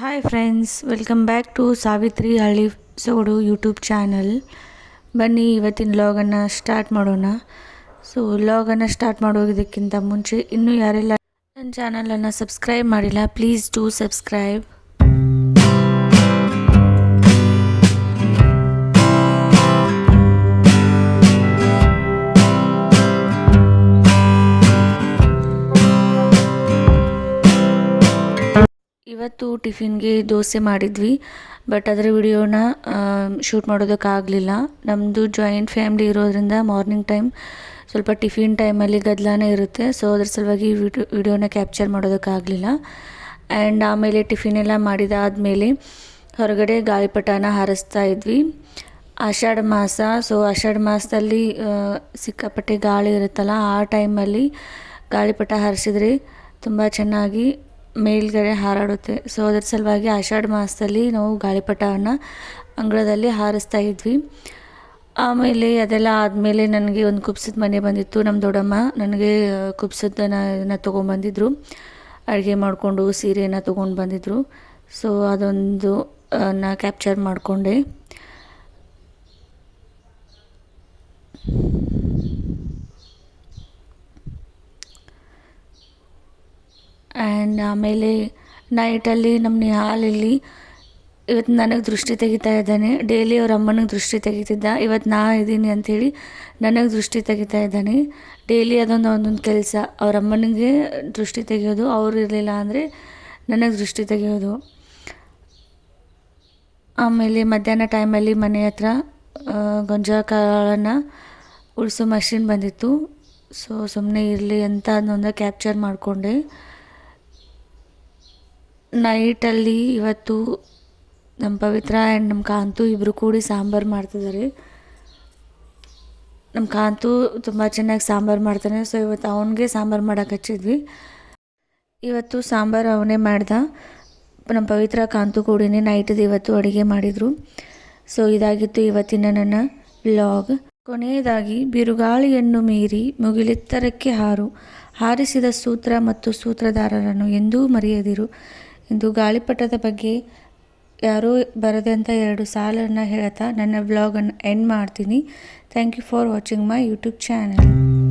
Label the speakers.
Speaker 1: Hi friends welcome back to Savitri Halli Sodu YouTube channel ಬನ್ನಿ, ಇವತ್ತಿನ ಲಾಗನ್ನು start ಮಾಡೋಣ. ಸೊ ಲಾಗನ್ನು ಸ್ಟಾರ್ಟ್ ಮಾಡೋದಕ್ಕಿಂತ ಮುಂಚೆ ಇನ್ನೂ ಯಾರೆಲ್ಲ ನನ್ನ ಚಾನಲನ್ನು ಸಬ್ಸ್ಕ್ರೈಬ್ ಮಾಡಿಲ್ಲ ಪ್ಲೀಸ್ ಡೂ ಸಬ್ಸ್ಕ್ರೈಬ್ ಇವತ್ತು ಟಿಫಿನ್ಗೆ ದೋಸೆ ಮಾಡಿದ್ವಿ, ಬಟ್ ಅದರ ವಿಡಿಯೋನ ಶೂಟ್ ಮಾಡೋದಕ್ಕಾಗಲಿಲ್ಲ. ನಮ್ಮದು ಜಾಯಿಂಟ್ ಫ್ಯಾಮ್ಲಿ ಇರೋದ್ರಿಂದ ಮಾರ್ನಿಂಗ್ ಟೈಮ್ ಸ್ವಲ್ಪ ಟಿಫಿನ್ ಟೈಮಲ್ಲಿ ಗದ್ದಲಾನೇ ಇರುತ್ತೆ. ಸೊ ಅದ್ರ ಸಲುವಾಗಿ ವಿಡಿಯೋ ವಿಡಿಯೋನ ಕ್ಯಾಪ್ಚರ್ ಮಾಡೋದಕ್ಕಾಗಲಿಲ್ಲ. ಆ್ಯಂಡ್ ಆಮೇಲೆ ಟಿಫಿನ್ ಎಲ್ಲ ಮಾಡಿದಾದಮೇಲೆ ಹೊರಗಡೆ ಗಾಳಿಪಟನ ಹಾರಿಸ್ತಾ ಇದ್ವಿ. ಆಷಾಢ ಮಾಸ ಸೊ ಆಷಾಢ ಮಾಸದಲ್ಲಿ ಸಿಕ್ಕಾಪಟ್ಟೆ ಗಾಳಿ ಇರುತ್ತಲ್ಲ, ಆ ಟೈಮಲ್ಲಿ ಗಾಳಿಪಟ ಹಾರಿಸಿದ್ರೆ ತುಂಬ ಚೆನ್ನಾಗಿ ಮೇಲ್ಗಡೆ ಹಾರಾಡುತ್ತೆ. ಸೊ ಅದರ ಸಲುವಾಗಿ ಆಷಾಢ ಮಾಸದಲ್ಲಿ ನಾವು ಗಾಳಿಪಟವನ್ನು ಅಂಗಳದಲ್ಲಿ ಹಾರಿಸ್ತಾ ಇದ್ವಿ. ಆಮೇಲೆ ಅದೆಲ್ಲ ಆದಮೇಲೆ ನನಗೆ ಒಂದು ಕುಬ್ಸದ ಮನೆ ಬಂದಿತ್ತು. ನಮ್ಮ ದೊಡ್ಡಮ್ಮ ನನಗೆ ಕುಬ್ಸದನ್ನ ತೊಗೊಂಬಂದಿದ್ರು ಅಡುಗೆ ಮಾಡಿಕೊಂಡು ಸೀರೆಯನ್ನು ತೊಗೊಂಡು ಬಂದಿದ್ರು ಸೊ ಅದೊಂದು ನಾ ಕ್ಯಾಪ್ಚರ್ ಮಾಡಿಕೊಂಡೆ. ಆ್ಯಂಡ್ ಆಮೇಲೆ ನೈಟಲ್ಲಿ ನಮ್ಮ ನಿಹಾಲಲ್ಲಿ ಇವತ್ತು ನನಗೆ ದೃಷ್ಟಿ ತೆಗಿತಾ ಇದ್ದಾನೆ. ಡೈಲಿ ಅವ್ರ ಅಮ್ಮನಿಗೆ ದೃಷ್ಟಿ ತೆಗಿತಿದ್ದ. ಇವತ್ತು ನಾ ಇದ್ದೀನಿ ಅಂಥೇಳಿ ನನಗೆ ದೃಷ್ಟಿ ತೆಗಿತಾ ಇದ್ದಾನೆ. ಡೈಲಿ ಅದೊಂದು ಒಂದೊಂದು ಕೆಲಸ. ಅವ್ರ ಅಮ್ಮನಿಗೆ ದೃಷ್ಟಿ ತೆಗೆಯೋದು, ಅವ್ರು ಇರಲಿಲ್ಲ ಅಂದರೆ ನನಗೆ ದೃಷ್ಟಿ ತೆಗೆಯೋದು. ಆಮೇಲೆ ಮಧ್ಯಾಹ್ನ ಟೈಮಲ್ಲಿ ಮನೆ ಹತ್ರ ಗೊಂಜಾ ಕಾಳನ್ನು ಉಳಿಸೋ ಮಷಿನ್ ಬಂದಿತ್ತು. ಸೊ ಸುಮ್ಮನೆ ಇರಲಿ ಅಂತ ಅದನ್ನೊಂದು ಕ್ಯಾಪ್ಚರ್ ಮಾಡಿಕೊಂಡೆ. ನೈಟಲ್ಲಿ ಇವತ್ತು ನಮ್ಮ ಪವಿತ್ರ ಆ್ಯಂಡ್ ನಮ್ಮ ಕಾಂತು ಇಬ್ಬರು ಕೂಡಿ ಸಾಂಬಾರು ಮಾಡ್ತಿದ್ದಾರೆ. ನಮ್ಮ ಕಾಂತು ತುಂಬ ಚೆನ್ನಾಗಿ ಸಾಂಬಾರು ಮಾಡ್ತಾನೆ. ಸೊ ಇವತ್ತು ಅವನಿಗೆ ಸಾಂಬಾರು ಮಾಡೋಕೆ ಹಚ್ಚಿದ್ವಿ. ಇವತ್ತು ಸಾಂಬಾರು ಅವನೇ ಮಾಡ್ದ. ನಮ್ಮ ಪವಿತ್ರ ಕಾಂತು ಕೂಡಿನೇ ನೈಟದ್ದು ಇವತ್ತು ಅಡುಗೆ ಮಾಡಿದರು. ಸೊ ಇದಾಗಿತ್ತು ಇವತ್ತಿನ ನನ್ನ ವ್ಲಾಗ್ ಕೊನೆಯದಾಗಿ, ಬಿರುಗಾಳಿಯನ್ನು ಮೀರಿ ಮುಗಿಲೆತ್ತರಕ್ಕೆ ಹಾರು. ಹಾರಿಸಿದ ಸೂತ್ರ ಮತ್ತು ಸೂತ್ರಧಾರರನ್ನು ಎಂದೂ ಮರೆಯದಿರು. ಎಂದು ಗಾಳಿಪಟದ ಬಗ್ಗೆ ಯಾರೂ ಬರೆದಂಥ ಎರಡು ಸಾಲನ್ನು ಹೇಳ್ತಾ ನನ್ನ ವ್ಲಾಗನ್ನು ಎಂಡ್ ಮಾಡ್ತೀನಿ. Thank you for watching my YouTube channel